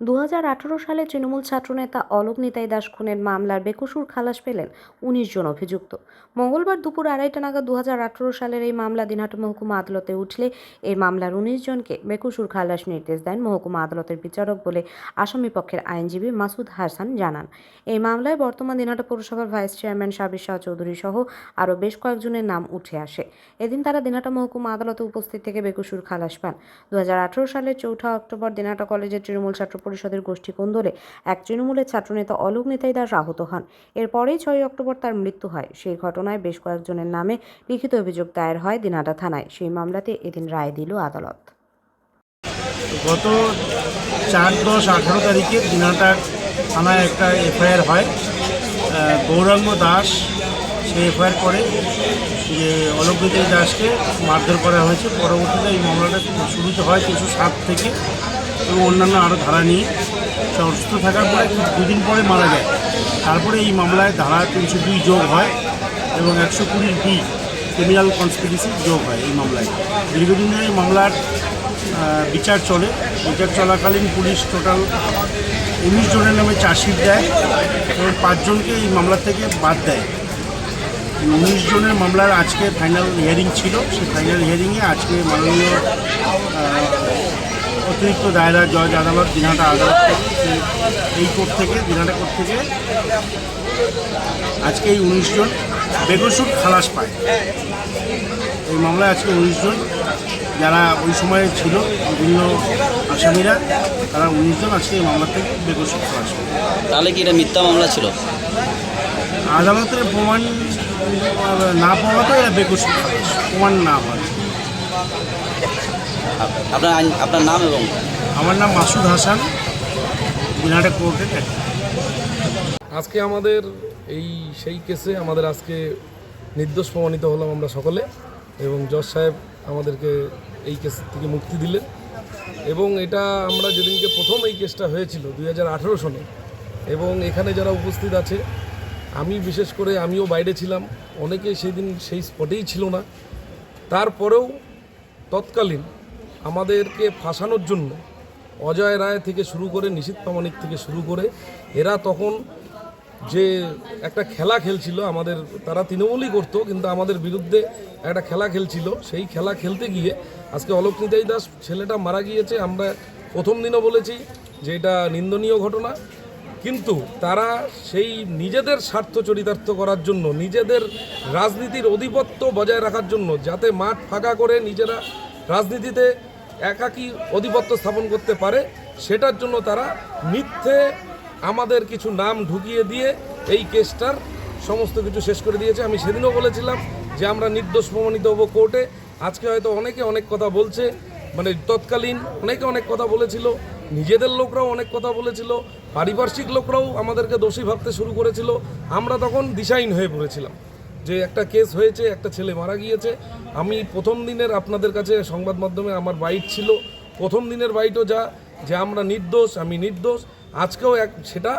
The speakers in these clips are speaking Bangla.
দু হাজার আঠেরো সালে তৃণমূল ছাত্রনেতা অলোক নিতাই দাস খুনের মামলার বেকসুর খালাস পেলেন উনিশ জন অভিযুক্ত। মঙ্গলবার দুপুর আড়াইটা নাগাদ দু হাজার আঠেরো সালের এই মামলা দিনহাটা মহকুমা আদালতে উঠলে এই মামলার উনিশ জনকে বেকসুর খালাস নির্দেশ দেন মহকুমা আদালতের বিচারক বলে আসামি পক্ষের আইনজীবী মাসুদ হাসান জানান। এই মামলায় বর্তমান দিনহাটা পৌরসভার ভাইস চেয়ারম্যান সাবির শাহ চৌধুরী সহ আরও বেশ কয়েকজনের নাম উঠে আসে। এদিন তারা দিনহাটা মহকুমা আদালতে উপস্থিত থেকে বেকসুর খালাস পান। দু হাজার আঠেরো সালের চৌঠা অক্টোবর দিনাটা কলেজের তৃণমূল ছাত্র পরিষদের গোষ্ঠী কোন্দলে এক তৃণমূলের ছাত্রনেতা অলোক নিতাই দাস আহত হন। এরপরেই ছয় অক্টোবর তার মৃত্যু হয়। সেই ঘটনায় বেশ কয়েকজনের নামে লিখিত অভিযোগ দায়ের হয় দিনাটা থানায়। সেই মামলাতে এদিন রায় দিল আদালত। গত চার দশ আঠারো তারিখে দিনাটার থানায় একটা এফআইআর হয়। গৌরাঙ্গ দাস সে এফআইআর করে যে অলকবিদ্য দাসকে মারধর করা হয়েছে। পরবর্তীতে এই মামলাটা শুরুতে হয় তিনশো সাত থেকে এবং অন্যান্য আরও ধারা নিয়ে সে অসুস্থ থাকার পরে দুদিন পরে মারা যায়। তারপরে এই মামলায় ধারা তিনশো দুই যোগ হয় এবং একশো কুড়ির বি ক্রিমিনাল কনস্পিরেসি যোগ হয় এই মামলায়। দীর্ঘদিন ধরে এই মামলার বিচার চলে। বিচার চলাকালীন পুলিশ টোটাল উনিশ জনের নামে চার্জশিট দেয় এবং পাঁচজনকে এই মামলা থেকে বাদ দেয়। উনিশ জনের মামলার আজকে ফাইনাল হিয়ারিং ছিল। সেই ফাইনাল হিয়ারিংয়ে আজকে মাননীয় অতিরিক্ত দায়রা জজ আদালত দিনহাটা আদালত এই কোর্ট থেকে দিনহাটা কোর্ট থেকে। আজকে এই উনিশ জন বেকসুর খালাস পায়। এই মামলায় আজকে উনিশ জন যারা ওই সময়ে ছিল বিভিন্ন আসামিরা তারা উনিশ জন আজকে এই মামলা থেকে বেকসুর খালাস পায়। তাহলে কি এটা মিথ্যা মামলা ছিল? আদালতের প্রমাণ না পাওয়াতে এরা বেকসুর খালাস প্রমাণ না আপ- আপনার আপনার নাম এবং আমার নাম মাসুদ হাসান দিনহাটা কোর্টের আজকে আমাদের এই সেই কেসে আমাদের আজকে নির্দোষ প্রমাণিত হলাম আমরা সকলে এবং জজ সাহেব আমাদেরকে এই কেস থেকে মুক্তি দিলেন। এবং এটা আমরা যেদিনকে প্রথম এই কেসটা হয়েছিল দুই হাজার আঠেরো সনে এবং এখানে যারা উপস্থিত আছে আমি বিশেষ করে আমিও বাইরে ছিলাম অনেকে সেদিন সেই স্পটেই ছিল না। তারপরেও তৎকালীন আমাদেরকে ফাঁসানোর জন্য অজয় রায় থেকে শুরু করে নিশীত প্রামাণিক থেকে শুরু করে এরা তখন যে একটা খেলা খেলছিল, আমাদের তারা তৃণমূলই করতো, কিন্তু আমাদের বিরুদ্ধে একটা খেলা খেলছিল। সেই খেলা খেলতে গিয়ে আজকে অলোক নিতাই দাস ছেলেটা মারা গিয়েছে, আমরা প্রথম দিনও বলেছি যে এটা নিন্দনীয় ঘটনা। কিন্তু তারা সেই নিজেদের স্বার্থ চরিতার্থ করার জন্য, নিজেদের রাজনীতির অধিপত্য বজায় রাখার জন্য, যাতে মাঠ ফাঁকা করে নিজেরা রাজনীতিতে একাকী আধিপত্য স্থাপন করতে পারে, সেটার জন্য তারা মিথ্যে আমাদের কিছু নাম ঢুকিয়ে দিয়ে এই কেসটার সমস্ত কিছু শেষ করে দিয়েছে। আমি সেদিনও বলেছিলাম যে আমরা নির্দোষ প্রমাণিত হব কোর্টে। আজকে হয়তো অনেকে অনেক কথা বলছে মানে তৎকালীন অনেকে অনেক কথা বলেছিল, নিজেদের লোকরাও অনেক কথা বলেছিল, পারিপার্শ্বিক লোকরাও আমাদেরকে দোষী ভাবতে শুরু করেছিল। আমরা তখন দিশাহীন হয়ে পড়েছিলাম। যে একটা কেস হয়েছে, একটা ছেলে মারা গিয়েছে। আমি প্রথম দিনের আপনাদের কাছে সংবাদ মাধ্যমে আমার বাইট ছিল। প্রথম দিনের বাইটও যা, যে আমরা নির্দোষ, আমি নির্দোষ। আজকেও এক, সেটা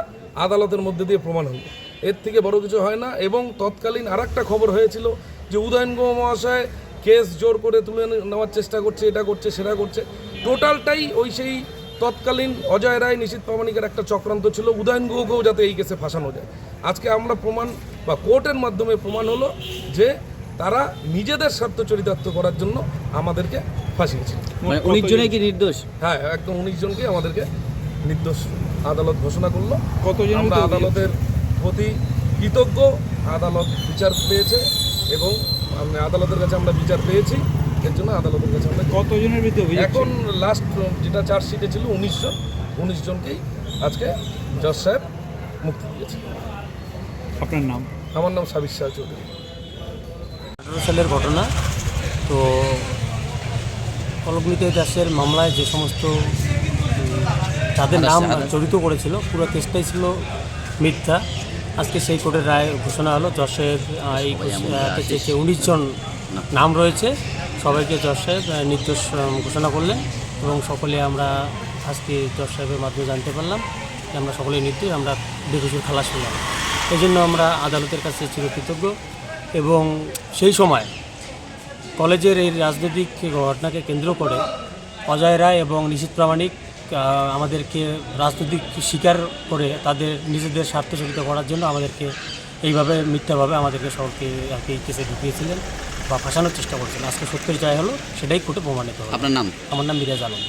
আদালতের মধ্যে দিয়ে প্রমাণ হলো। এর থেকে বড় কিছু হয় না। এবং তৎকালীন আর খবর হয়েছিল যে উদয়ন গো মহাশয় কেস জোর করে তুলে নেওয়ার চেষ্টা করছে, এটা করছে, সেটা করছে। টোটালটাই ওই সেই তৎকালীন অজয় রায় নিশীত প্রামাণিকের একটা চক্রান্ত ছিল উদয়ন গুহকেও যাতে এই কেসে ফাঁসানো যায়। আজকে আমরা প্রমাণ বা কোর্টের মাধ্যমে প্রমাণ হলো যে তারা নিজেদের স্বার্থ চরিতার্থ করার জন্য আমাদেরকে ফাঁসিয়েছিল। মানে উনিশ জনে কি নির্দোষ? হ্যাঁ একদম উনিশ জনকে আমাদেরকে নির্দোষ আদালত ঘোষণা করল। কতজন আমরা আদালতের প্রতি কৃতজ্ঞ। আদালত বিচার পেয়েছে এবং আমরা আদালতের কাছে আমরা বিচার পেয়েছি। এর জন্য আদালতের কাছে আমরা কতজনের বিরুদ্ধে অভিযোগ এখন লাস্ট যেটা চার্জশিটে ছিল উনিশ জন উনিশ জনকেই আজকে জজ সাহেব মুক্তি দিয়েছে। আপনার নাম? আমার নাম সাবির শাহ চৌধুরী। আঠারো সালের ঘটনা তো কলকমিত দাসের মামলায় যে সমস্ত তাদের নাম জড়িত করেছিল পুরো কেসটাই ছিল মিথ্যা। আজকে সেই কোর্টের রায় ঘোষণা হলো জজ সাহেব এই উনিশ জন নাম রয়েছে সবাইকে জজ সাহেব নির্দোষ ঘোষণা করলেন এবং সকলে আমরা আজকে জজ সাহেবের মাধ্যমে জানতে পারলাম যে আমরা সকলে নির্দোষ আমরা বেকসুর খালাস হলাম এই জন্য আমরা আদালতের কাছে চিরকৃতজ্ঞ এবং সেই সময় কলেজের এই রাজনৈতিক ঘটনাকে কেন্দ্র করে অজয় রায় এবং নিশীত প্রামাণিক আমাদেরকে রাজনৈতিক শিকার করে তাদের নিজেদের স্বার্থ করার জন্য আমাদেরকে এইভাবে মিথ্যাভাবে আমাদেরকে সবকে আর কি কেসে ঢুকিয়েছিলেন। বা ফাঁসানোর চেষ্টা করছেন। আজকে সত্যের জয় হলো সেটাই কোর্টে প্রমাণিত হলো। আপনার নাম? আমার নাম মিরাজ আলম।